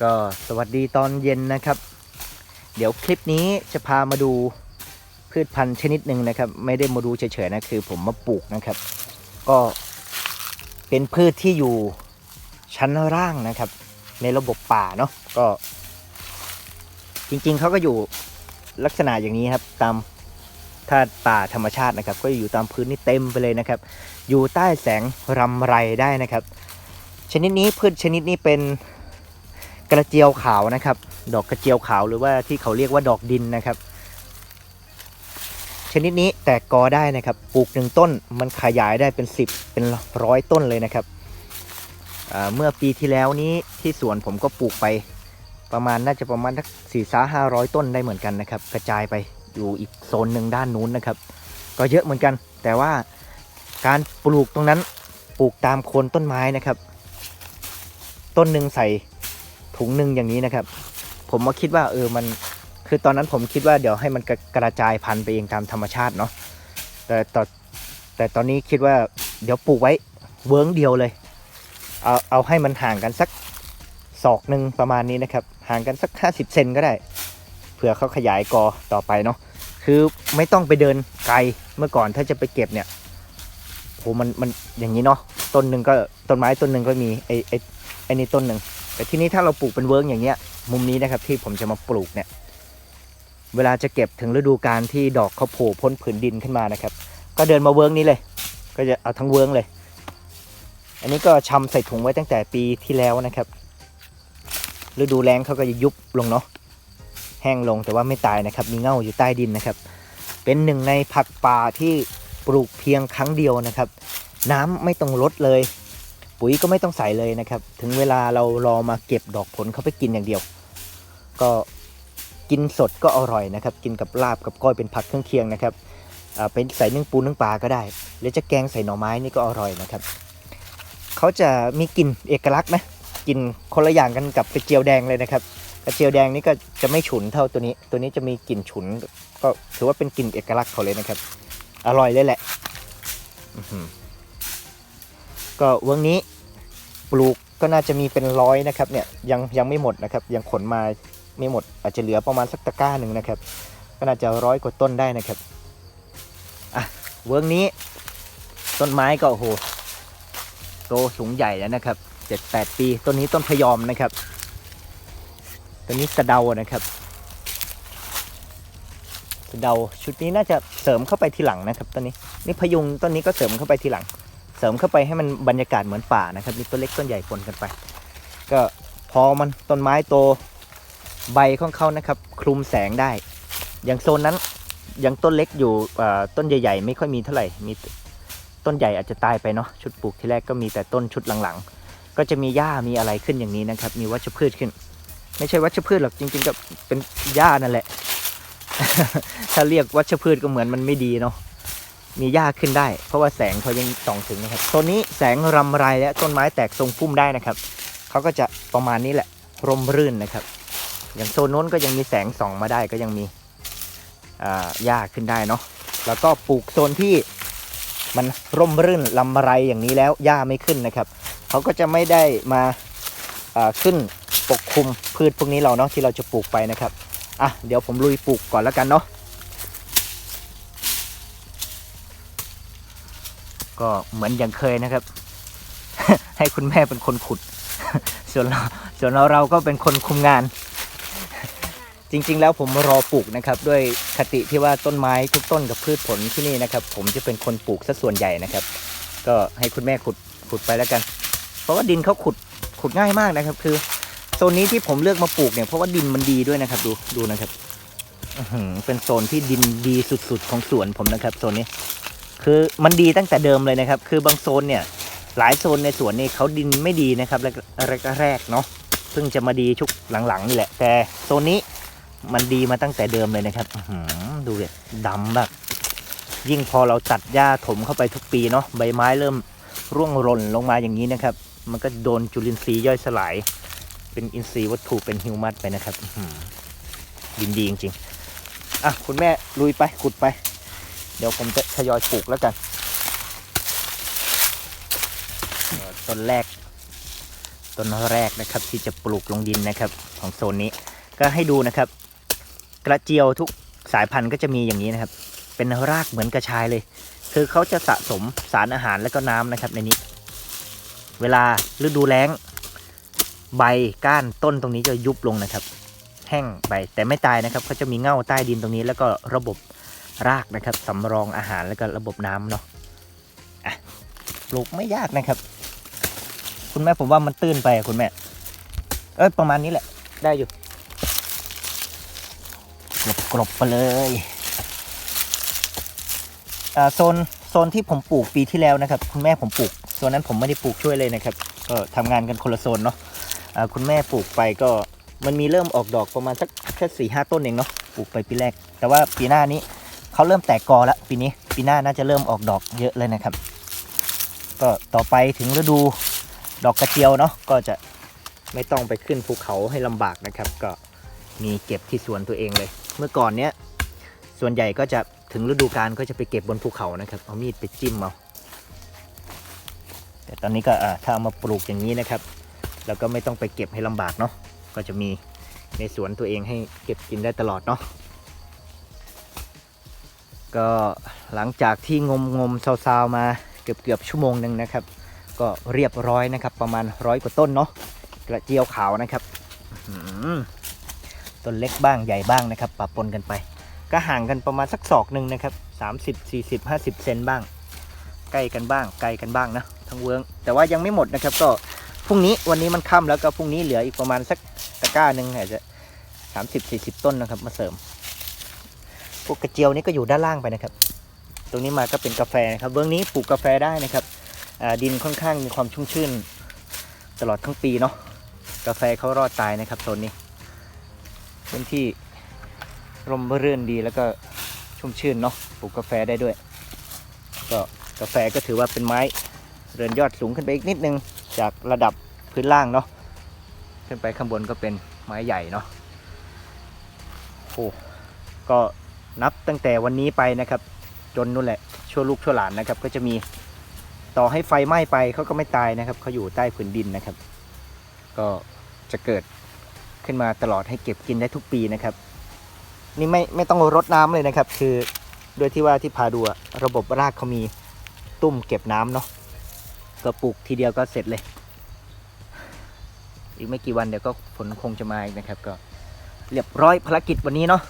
ก็สวัสดีตอนเย็นนะครับ เดี๋ยวคลิปนี้จะพามาดูพืชพันธุ์ชนิดหนึ่งนะครับ ไม่ได้มาดูเฉยๆนะคือผมมาปลูกนะครับ ก็เป็นพืชที่อยู่ชั้นล่างนะครับ ในระบบป่าเนาะก็ จริงๆเขาก็อยู่ลักษณะอย่างนี้ครับ ตามถ้าป่าธรรมชาตินะครับ ก็อยู่ตามพื้นนี่เต็มไปเลยนะครับ อยู่ใต้แสงรำไรได้นะครับ ชนิดนี้พืชชนิดนี้เป็น กระเจียวขาวนะครับ ดอกกระเจียวขาวหรือว่าที่เขาเรียกว่าดอกดินนะครับ ชนิดนี้แตกกอได้นะครับ ปลูกหนึ่งต้นมันขยายได้เป็น 10 เป็นร้อยต้นเลยนะครับ เมื่อปีที่แล้วนี้ที่สวนผมก็ปลูกไปประมาณน่าจะประมาณสักสี่สาห้าร้อยต้นได้เหมือนกันนะครับ กระจายไปอยู่อีกโซนหนึ่งด้านนู้นนะครับ ก็เยอะเหมือนกัน แต่ว่าการปลูกตรงนั้นปลูกตามโคนต้นไม้นะครับ ต้นหนึ่งใส่ ถุงหนึ่งอย่างนี้นะครับ ผมมาคิดว่าเออมันคือตอนนั้นผมคิดว่าเดี๋ยวให้มันกระกระจายพันธุ์ไปเองตามธรรมชาติเนาะแต่ตอนแต่ตอนนี้คิดว่าเดี๋ยวปลูกไว้เวิร์งเดียวเลย เอาเอาให้มันห่างกันสักศอกหนึ่งประมาณนี้นะครับ ห่างกันสัก 50 เซนก็ได้เผื่อเขาขยายกอต่อไปเนาะคือไม่ต้องไปเดินไกลเมื่อก่อนถ้าจะไปเก็บเนี่ยโหมันมันอย่างนี้เนาะต้นหนึ่งก็ต้นไม้ต้นหนึ่งก็มีไอไอไอนี่ต้นหนึ่ง แต่ที่นี้ถ้าเราปลูกเป็นเวิร์กอย่างเงี้ย มุมนี้นะครับที่ผมจะมาปลูกเนี่ย เวลาจะเก็บถึงฤดูการที่ดอกเขาโผล่พ้นผืนดินขึ้นมานะครับ ก็เดินมาเวิร์กนี้เลย ก็จะเอาทั้งเวิร์กเลย อันนี้ก็ชำใส่ถุงไว้ตั้งแต่ปีที่แล้วนะครับ ฤดูแล้งเขาก็จะยุบลงเนาะ แห้งลงแต่ว่าไม่ตายนะครับ มีเง่าอยู่ใต้ดินนะครับ เป็นหนึ่งในผักป่าที่ปลูกเพียงครั้งเดียวนะครับ น้ำไม่ต้องลดเลย ปุ๋ยก็ไม่ต้องใส่เลยนะครับ ถึงเวลาเรารอมาเก็บดอกผลเขาไปกินอย่างเดียว ก็กินสดก็อร่อยนะครับ กินกับลาบกับก้อยเป็นผักเครื่องเคียงนะครับอ่าเป็นใส่นึ่งปูนึ่งปลาก็ได้ หรือจะแกงใส่หน่อไม้นี่ก็อร่อยนะครับเขาจะมีกลิ่นเอกลักษณ์นะกลิ่นคนละอย่างกันกับกระเจียวแดงเลยนะครับกระเจียวแดงนี่ก็จะไม่ฉุนเท่าตัวนี้ ตัวนี้จะมีกลิ่นฉุน ก็ถือว่าเป็นกลิ่นเอกลักษณ์เขาเลยนะครับ อร่อยเลยแหละอื้อหือก็วิร์งนี้ ปลูกก็น่าจะมีเป็นร้อยนะครับเนี่ยยังยังไม่หมดนะครับยังขนมาไม่หมดอาจจะเหลือประมาณสักตะกร้าหนึ่งนะครับ ก็น่าจะร้อยกว่าต้นได้นะครับอะเวิร์งนี้ต้นไม้ก็โอ้โหโตสูงใหญ่แล้วนะครับเจ็ดแปดปีต้นนี้ต้นพยอมนะครับตัวนี้สะเดานะครับสะเดาชุดนี้น่าจะเสริมเข้าไปทีหลังนะครับต้นนี้นี่พยุงต้นนี้ก็เสริมเข้าไปทีหลัง เสริมเข้าไปให้มันบรรยากาศเหมือนป่านะครับนี่ต้นเล็กต้นใหญ่ปนกันไป ก็พอมันต้นไม้โตใบของเขานะครับ คลุมแสงได้ อย่างโซนนั้นยังต้นเล็กอยู่ต้นใหญ่ๆ ไม่ค่อยมีเท่าไหร่มีต้นใหญ่อาจจะตายไปเนาะชุดปลูกที่แรกก็มีแต่ต้นชุดหลังๆ ก็จะมีหญ้ามีอะไรขึ้นอย่างนี้นะครับ มีวัชพืชขึ้น ไม่ใช่วัชพืชหรอกจริงๆก็เป็นหญ้านั่นแหละ ถ้าเรียกวัชพืชก็เหมือนมันไม่ดีเนาะ มีหญ้าขึ้นได้ เพราะว่าแสงเขายังส่องถึงนะครับตัวนี้แสงรำไรและต้นไม้แตกทรงพุ่มได้นะครับเขาก็จะประมาณนี้แหละร่มรื่นนะครับ อย่างโซนโน้นก็ยังมีแสงส่องมาได้ก็ยังมีหญ้าขึ้นได้เนาะแล้วก็ปลูกโซนที่มันร่มรื่นลำไรอย่างนี้แล้วหญ้าไม่ขึ้นนะครับเขาก็จะไม่ได้มาอ่าขึ้นปกคลุมพืชพวกนี้เราเนาะที่เราจะปลูกไปนะครับอะเดี๋ยวผมลุยปลูกก่อนแล้วกันเนาะ ก็เหมือนอย่างเคยนะครับ ให้คุณแม่เป็นคนขุด ส่วนเราส่วนเราเราก็เป็นคนคุมงาน จริง ๆ แล้วผมรอปลูกนะครับ ด้วยคติที่ว่าต้นไม้ทุกต้นกับพืชผลที่นี่นะครับ ผมจะเป็นคนปลูกซะส่วนใหญ่นะครับ ก็ให้คุณแม่ขุดขุดไปแล้วกัน เพราะว่าดินเขาขุดขุดง่ายมากนะครับ คือโซนนี้ที่ผมเลือกมาปลูกเนี่ยเพราะว่าดินมันดีด้วยนะครับ ดูดูนะครับเป็นโซนที่ดินดีสุดๆของสวนผมนะครับโซนนี้ คือมันดีตั้งแต่เดิมเลยนะครับ คือบางโซนเนี่ยหลายโซนในสวนนี่เขาดินไม่ดีนะครับแรกแรกๆเนาะเพิ่งจะมาดีชุกหลังๆนี่แหละ แต่โซนนี้มันดีมาตั้งแต่เดิมเลยนะครับดูเลยดำแบบยิ่งพอเราตัดหญ้าถมเข้าไปทุกปีเนาะใบไม้เริ่มร่วงหล่นลงมาอย่างนี้นะครับ มันก็โดนจุลินทรีย์ย่อยสลาย เป็นอินทรีย์วัตถุเป็นฮิวมัสไปนะครับดินดีจริงๆอะคุณแม่ลุยไปขุดไป เดี๋ยวผมจะทยอยปลูกแล้วกันต้นแรก ต้นแรกนะครับที่จะปลูกลงดินนะครับ ของโซนนี้ ก็ให้ดูนะครับ กระเจียวทุกสายพันธุ์ก็จะมีอย่างนี้นะครับ เป็นรากเหมือนกระชายเลย คือเขาจะสะสมสารอาหารและก็น้ำนะครับในนี้ เวลาฤดูแล้ง ใบก้านต้นตรงนี้จะยุบลงนะครับ แห้งไปแต่ไม่ตายนะครับเขาจะมีเง่าใต้ดินตรงนี้ แล้วก็ระบบ รากนะครับสำรองอาหารแล้วก็ระบบน้ำเนาะะปลูกไม่ยากนะครับ คุณแม่ผมว่ามันตื้นไปคุณแม่ เอ้ยประมาณนี้แหละ ได้อยู่กรบกรบไปเลยอ่าโซนโซนที่ผมปลูกปีที่แล้วนะครับ คุณแม่ผมปลูกโซนนั้นผมไม่ได้ปลูกช่วยเลยนะครับ ก็ทำงานกันคนละโซนเนาะอ่าคุณแม่ปลูกไปก็มันมีเริ่มออกดอกประมาณสักแค่สี่ห้าต้นเองเนาะปลูกไปปีแรก แต่ว่าปีหน้านี้ เขาเริ่มแตกกอแล้วปีนี้ปีหน้าน่าจะเริ่มออกดอกเยอะเลยนะครับ ก็ต่อไปถึงฤดูดอกกระเจียวเนาะก็จะไม่ต้องไปขึ้นภูเขาให้ลำบากนะครับ ก็มีเก็บที่สวนตัวเองเลย เมื่อก่อนเนี้ยส่วนใหญ่ก็จะถึงฤดูกาลก็จะไปเก็บบนภูเขานะครับ เอามีดไปจิ้มเอาแต่ตอนนี้ก็ถ้าเอามาปลูกอย่างนี้นะครับเราก็ไม่ต้องไปเก็บให้ลำบากเนาะก็จะมีในสวนตัวเองให้เก็บกินได้ตลอดเนาะ ก็หลังจากที่งมงมๆซาวๆมาเกือบเกือบชั่วโมงหนึ่งนะครับ ก็เรียบร้อยนะครับ ประมาณร้อยกว่าต้นเนาะกระเจียวขาวนะครับต้นเล็กบ้างใหญ่บ้างนะครับปะปนกันไป ก็ห่างกันประมาณสักศอกหนึ่งนะครับ30 40 50 เซนบ้าง ใกล้กันบ้าง ไกลกันบ้างนะทั้งเวิร์งแต่ว่ายังไม่หมดนะครับก็พรุ่งนี้วันนี้มันค่ำแล้วก็พรุ่งนี้เหลืออีกประมาณสักตะกร้าหนึ่งอาจจะ 30 40 ต้นนะครับมาเสริม พวกกระเจียวนี่ก็อยู่ด้านล่างไปนะครับ ตรงนี้มาก็เป็นกาแฟนะครับเวิร์งนี้ปลูกกาแฟได้นะครับดินค่อนข้างมีความชุ่มชื่น ตลอดทั้งปีเนาะกาแฟเขารอดตายนะครับโซนนี้พื้นที่ร่มรื่นดีแล้วก็ชุ่มชื่นเนาะปลูกกาแฟได้ด้วย ก็กาแฟก็ถือว่าเป็นไม้เรือนยอดสูงขึ้นไปอีกนิดนึง จากระดับพื้นล่างเนาะขึ้นไปข้างบนก็เป็นไม้ใหญ่เนาะโอ้ก็ นับตั้งแต่วันนี้ไปนะครับ จนนู่นแหละชั่วลูกชั่วหลานนะครับ ก็จะมีต่อให้ไฟไหม้ไปเขาก็ไม่ตายนะครับเขาอยู่ใต้ผืนดินนะครับ ก็จะเกิดขึ้นมาตลอดให้เก็บกินได้ทุกปีนะครับ นี่ไม่ไม่ต้องรดน้ำเลยนะครับ คือโดยที่ว่าที่พาดูอะระบบรากเขามีตุ้มเก็บน้ำเนาะก็ปลูกทีเดียวก็เสร็จเลย อีกไม่กี่วันเดี๋ยวก็ฝนคงจะมาอีกนะครับ ก็เรียบร้อยภารกิจวันนี้เนาะ